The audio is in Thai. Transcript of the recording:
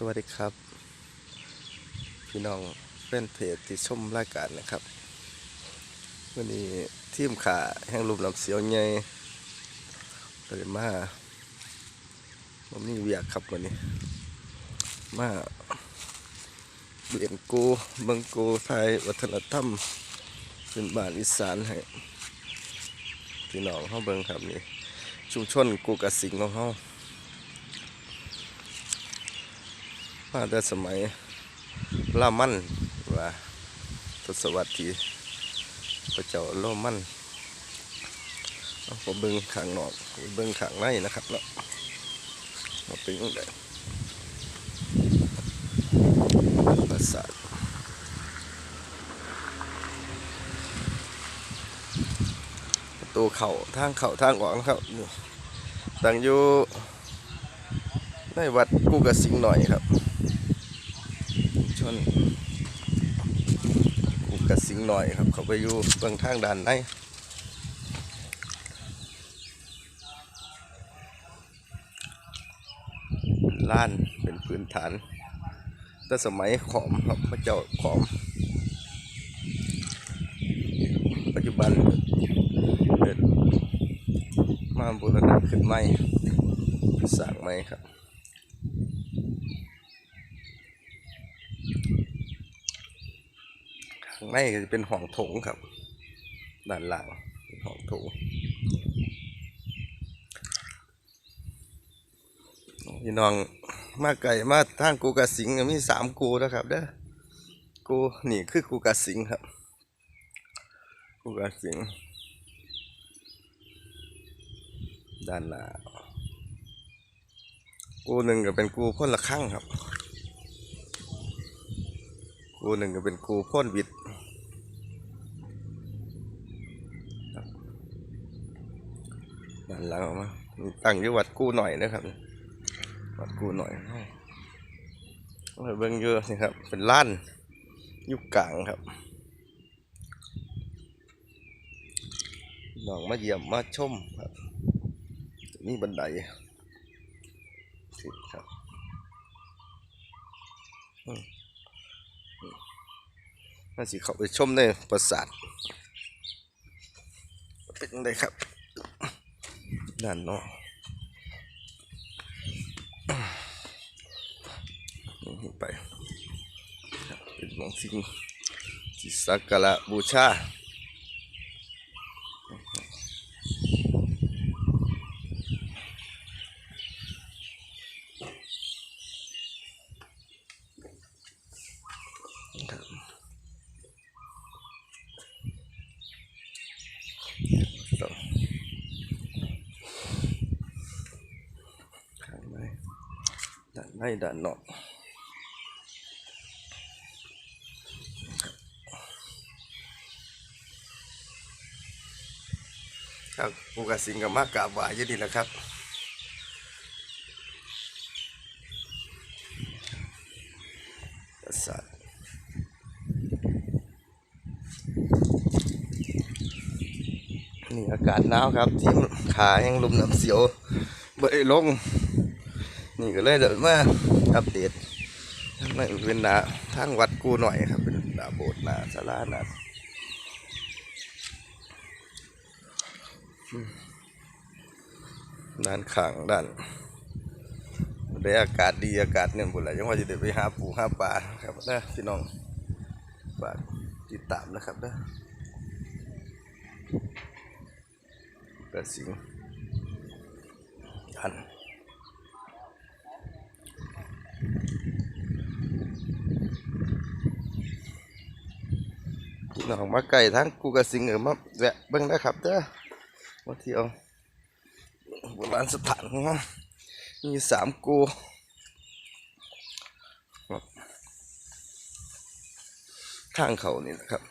สวัสดีครับ พี่น้องเป็นเพจที่ชมรายการนะครับวันนี้ทีมขาแห่งรูปลำเสียวใหญ่เลยมาผมมีเวียกครับวันนี้ มาเรียนกูเบิงกูไทยวัฒนธรรมเป็นบ้านอีสานให้พี่น้องเขาเบิงครับนี่ชุมชนกูกระสิงของเขา มาแต่สมัยล่ามันว่าทศวรรษที่พระเจ้าโลมันผมเบิ่งขางนอกเบิ่งขางในนะครับเนาะมาเป็นยังไงปราสาทประตูเข่าทางเข่าทางออกนะครับนี่ตั้งอยู่ในวัดกูกระสิงหน่อยครับ ชนกูกระสิงหน่อยครับ เขาไปอยู่เบื้องทางด้านในล้านเป็นพื้นฐานแต่สมัยขอมครับพระเจ้าขอม ปัจจุบันเกิดมาบูรณะขึ้นใหม่สร้างใหม่ครับ ข้างในก็จะเป็นห้องโถงครับ ด้านหลังเป็นห้องโถงพี่น้องมาไก่มาทางกูกระสิงมีสามกูนะครับเด้อกูนี่คือกูกระสิงครับ กูกระสิงด้านหน้ากูหนึ่งก็เป็นกูพ่นละข้างครับ กูหนึ่งก็เป็นกูพ่นวิทย์ครับด้าน หลังออกมาตั้งอยู่วัดกูหน่อยนะครับ วัดกูหน่อยเอาไปเบิ่งเยอะนี่ครับ เป็นล้านยุคกลางครับน้องมาเยี่ยมมาชมครับมีบันไดสิครับน่าสิเข้าไปชมในปราสาทเป็นยังไงครับ ด้านนอกไปเป็นของสิ่งที่สักการะบูชาครับ ต่อข้างในด้าน ในด้านนอกครับกูกระสิงกับมากกาบไหวายู่ดีแหละครับปราสาทนี่อากาศหนาวครับ ที่ขายังลุมน้ำเสียวเบยลง นี่ก็เลยเดินมาอัปเดตทางนั้นเป็นนาทางวัดกูหน่อยครับ เป็นนาโบสถ์นาศาลานาด้านข้างด้านได้อากาศดีอากาศเนี่ยบุญละยังว่าจะได้ไปหาปูหาปลาครับนะพี่น้องฝากติดตามนะครับนะกระสิงทัน น้องมาไก่ทั้งกูกระสิงเออมาแวะเบิ้งได้ครับเด้อมาเที่ยวโบราณสถานมีสามกูทางเขานี่นะครับ